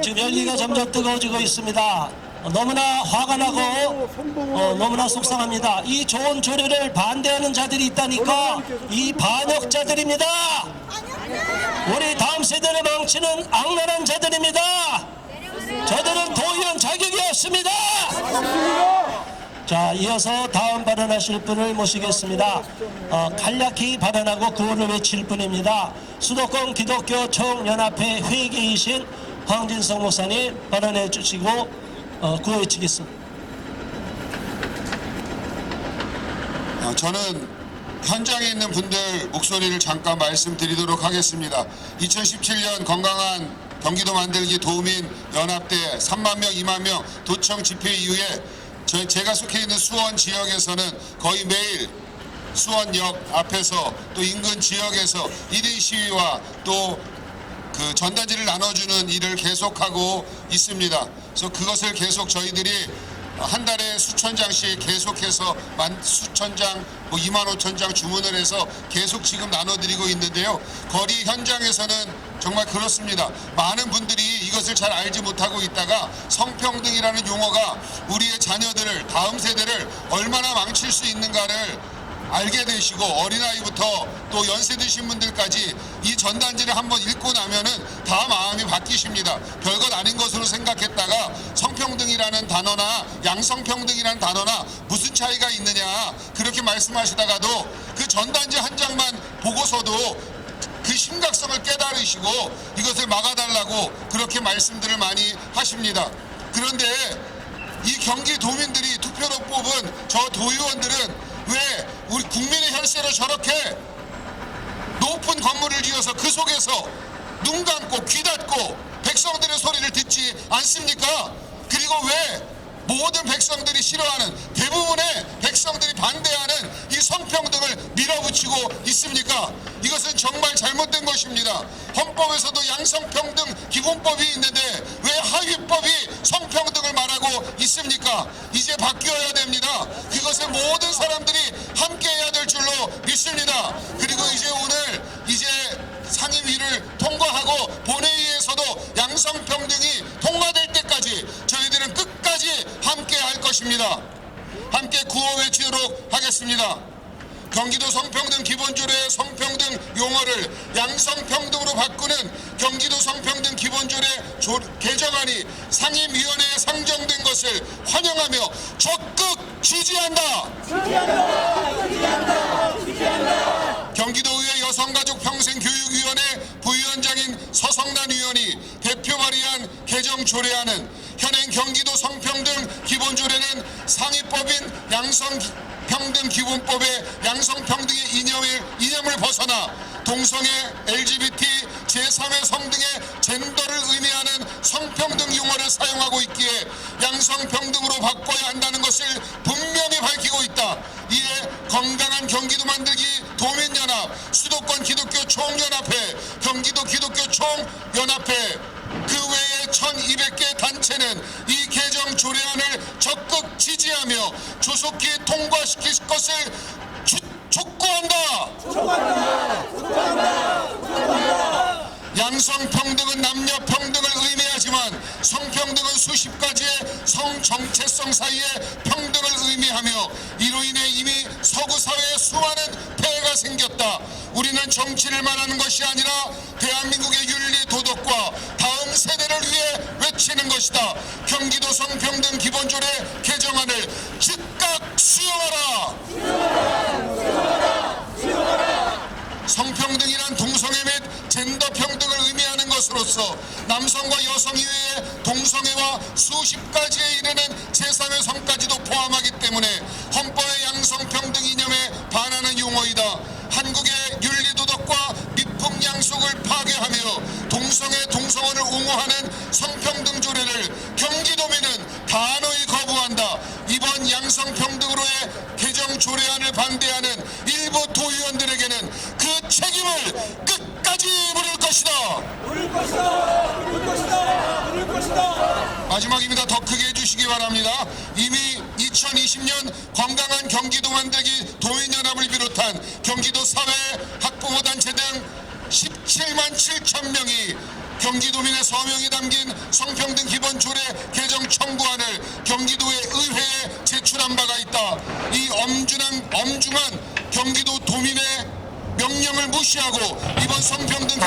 지금 열기가 점점 뜨거워지고 있습니다. 어, 너무나 화가 나고 어, 너무나 속상합니다. 이 좋은 조례를 반대하는 자들이 있다니까 이 반역자들입니다. 우리 다음 세대를 망치는 악랄한 자들입니다. 저들은 도의원 자격이 없습니다. 자, 이어서 다음 발언하실 분을 모시겠습니다. 어, 간략히 발언하고 구호를 외칠 분입니다. 수도권 기독교 총연합회 회계이신 황진성 목사님 발언해 주시고 어, 구호 외치겠습니다. 어, 저는 현장에 있는 분들 목소리를 잠깐 말씀드리도록 하겠습니다. 2017년 건강한 경기도 만들기 도민 연합대 3만 명, 2만 명 도청 집회 이후에 저 제가 속해 있는 수원 지역에서는 거의 매일 수원역 앞에서 또 인근 지역에서 1인 시위와 또 그 전단지를 나눠주는 일을 계속하고 있습니다. 그래서 그것을 계속 저희들이 한 달에 수천 장씩 계속해서 만 수천 장, 뭐 2만 5천 장 주문을 해서 계속 지금 나눠드리고 있는데요. 거리 현장에서는 정말 그렇습니다. 많은 분들이 이것을 잘 알지 못하고 있다가 성평등이라는 용어가 우리의 자녀들을 다음 세대를 얼마나 망칠 수 있는가를 알게 되시고 어린아이부터 또 연세 드신 분들까지 이 전단지를 한번 읽고 나면은 다 마음이 바뀌십니다. 별것 아닌 것으로 생각했다가 성평등이라는 단어나 양성평등이라는 단어나 무슨 차이가 있느냐 그렇게 말씀하시다가도 그 전단지 한 장만 보고서도 그 심각성을 깨달으시고 이것을 막아달라고 그렇게 말씀들을 많이 하십니다. 그런데 이 경기 도민들이 투표로 뽑은 저 도의원들은 왜 우리 국민의 혈세로 저렇게 높은 건물을 지어서 그 속에서 눈 감고 귀 닫고 백성들의 소리를 듣지 않습니까? 그리고 왜 모든 백성들이 싫어하는 대부분의 백성들이 반대하는 이 성평등을 밀어붙이고 있습니까? 이것은 정말 잘못된 것입니다. 헌법에서도 양성평등 기본법이 있는데 왜 하위법이 성평등을 말하고 있습니까? 이제 바뀌어야 됩니다. 그것을 모든 사람들이 함께 해야 될 줄로 믿습니다. 그리고 이제 오늘 이제 상임위를 통과하고 본회의에서도 양성평등이 통과될 때까지 저희들은 끝까지 함께 할 것입니다. 함께 구호 외치도록 하겠습니다. 경기도 성평등 기본조례의 성평등 용어를 양성평등으로 바꾸는 경기도 성평등 기본조례 조- 개정안이 상임위원회에 상정된 것을 환영하며 적극 지지한다. 경기도의회 여성가족평생교육위원회 부위원장인 서성란 의원이 대표 발의한 개정 조례안은 현행 경기도 성평등 기본조례는 상위법인 양성평등 기본법의 양성평등의 이념을, 이념을 벗어나 동성애, LGBT, 제3의 성 등의 젠더를 의미하는 성평등 용어를 사용하고 있기에 양성평등으로 바꿔야 한다는 것을 분명히 밝히고 있다. 이에 건강한 경기도 만들기 도민연합, 수도권 기독교 총연합회, 경기도 기독교 총연합회, 1200개 단체는 이 개정 조례안을 적극 지지하며 조속히 통과시킬 것을 주- 촉구한다. 양성평등은 남녀평등을 의미하지만 성평등은 수십 가지의 성정체성 사이의 평등을 의미하며 이로 인해 이미 서구 사회에 수많은 폐해가 생겼다. 우리는 정치를 말하는 것이 아니라 대한민국의 윤리 도덕과 다음 세대를 위해 외 치는 것이다. 경기도 성평등 기본조례 개정안을 즉각 수용하라. 성평등이란 동성애 및 젠더 평등을 의미하는 것으로서 남성과 여성 이외의 동성애와 수십 가지에 이르는 제3의 성까지도 포함하기 때문에 헌법의 양성평등 이념에 동성애 동성혼을 옹호하는 성평등 조례를 경기도민은 단호히 거부한다. 이번 양성평등으로의 개정 조례안을 반대하는 일부 도의원들에게는 그 책임을 끝까지 물을 것이다. 마지막입니다. 더 크게 해주시기 바랍니다. 이미 2020년 건강한 경기도 만들기 도민연합을 비롯한 경기도 사회 학부모 단체 등 17만 7천 명이 경기도민의 서명이 담긴 성평등 기본조례 개정 청구안을 경기도의 의회에 제출한 바가 있다. 이 엄중한 엄중한 경기도 도민의 명령을 무시하고 이번 성평등